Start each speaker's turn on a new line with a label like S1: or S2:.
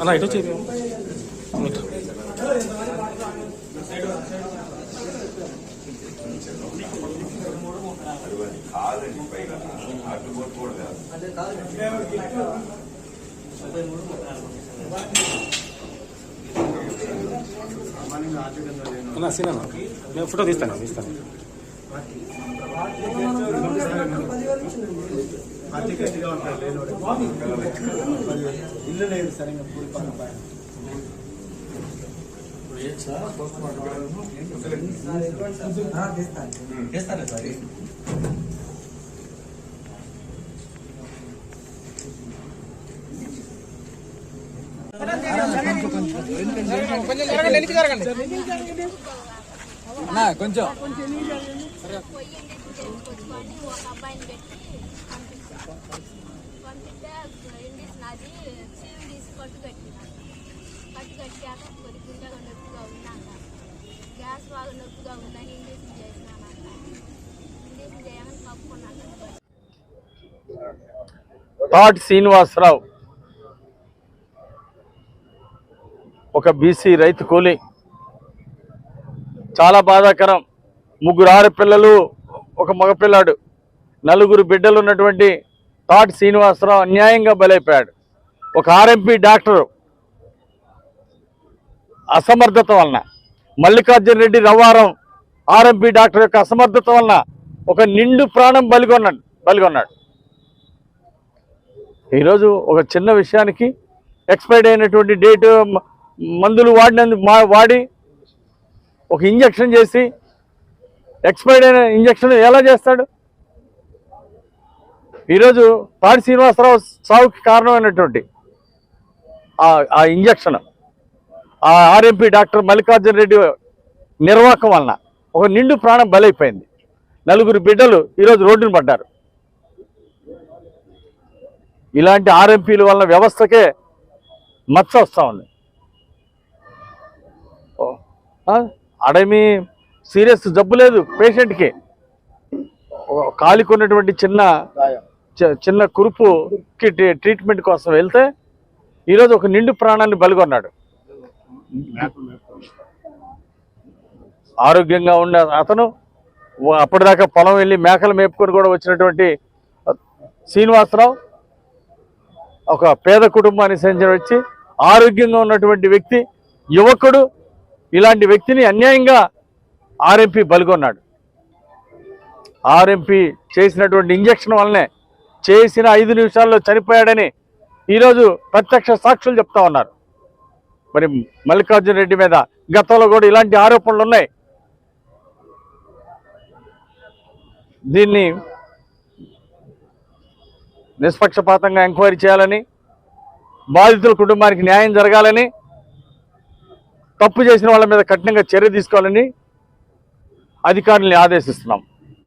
S1: అలా ఇటు
S2: చేయ అదే కాదు
S1: అన్న సీన్ నేను ఫోటో తీస్తాను తీస్తాను.
S3: ఇల్లు లేదు సరిగ్గా
S4: చేస్తారా సార్ కొంచెం
S5: పొయ్యింది పెట్టి నాది ఉన్నాక గ్యాస్ బాగా నొప్పిగా ఉందని ఇండిస్ చేసినానంట ఇండిస్ చేయమని కప్పుకున్నాను
S6: తాటి శ్రీనివాసరావు. ఒక బీసీ రైతు కూలి. చాలా బాధాకరం. ముగ్గురు ఆడపిల్లలు ఒక మగపిల్లాడు. నలుగురు బిడ్డలు ఉన్నటువంటి తాటి శ్రీనివాసరావు అన్యాయంగా బలైపోయాడు. ఒక ఆర్ఎంపీ డాక్టరు అసమర్థత వలన Mallikarjuna Reddy Ravvaram R M P doctor యొక్క అసమర్థత వలన ఒక నిండు ప్రాణం బలిగొన్నాడు బలిగొన్నాడు. ఈరోజు ఒక చిన్న విషయానికి ఎక్స్పైర్డ్ అయినటువంటి డేట్ మందులు వాడినందు మా- వాడి ఒక ఇంజక్షన్ చేసి ఎక్స్పైర్డ్ అయిన ఇంజక్షన్ ఎలా చేస్తాడు? ఈరోజు పాడి శ్రీనివాసరావు సావుకి కారణమైనటువంటి ఆ- ఆ ఇంజక్షన్ ఆ ఆర్ఎంపీ డాక్టర్ మల్లికార్జున రెడ్డి నిర్వాహకం వలన ఒక నిండు ప్రాణం బలైపోయింది. నలుగురు బిడ్డలు ఈరోజు రోడ్డును పడ్డారు. ఇలాంటి ఆర్ఎంపీల వలన వ్యవస్థకే మచ్చ వస్తూ ఉంది. అడమి సీరియస్ జబ్బు లేదు పేషెంట్కి. ఓ, కాలికున్నటువంటి చిన్న చిన్న కురుపుకి ట్రీ- ట్రీట్మెంట్ కోసం వెళ్తే ఈరోజు ఒక నిండు ప్రాణాన్ని బలిగొన్నాడు. ఆరోగ్యంగా ఉన్న అతను అప్పటిదాకా పొలం వెళ్ళి మేకలు మేపుకొని కూడా వచ్చినటువంటి శ్రీనివాసరావు ఒక పేద కుటుంబానికి వచ్చి ఆరోగ్యంగా ఉన్నటువంటి వ్యక్తి యువకుడు ఇలాంటి వ్యక్తిని అన్యాయంగా ఆర్ఎంపీ బలిగొన్నాడు. ఆర్ఎంపీ చేసినటువంటి ఇంజక్షన్ వల్లనే చేసిన ఐదు నిమిషాల్లో చనిపోయాడని ఈరోజు ప్రత్యక్ష సాక్షులు చెప్తా ఉన్నారు. మరి మల్లికార్జున రెడ్డి మీద గతంలో కూడా ఇలాంటి ఆరోపణలు ఉన్నాయి. దీన్ని నిష్పక్షపాతంగా ఎంక్వైరీ చేయాలని బాధితుల కుటుంబానికి న్యాయం జరగాలని తప్పు చేసిన వాళ్ళ మీద కఠినంగా చర్య తీసుకోవాలని అధికారుల్ని ఆదేశిస్తున్నాం.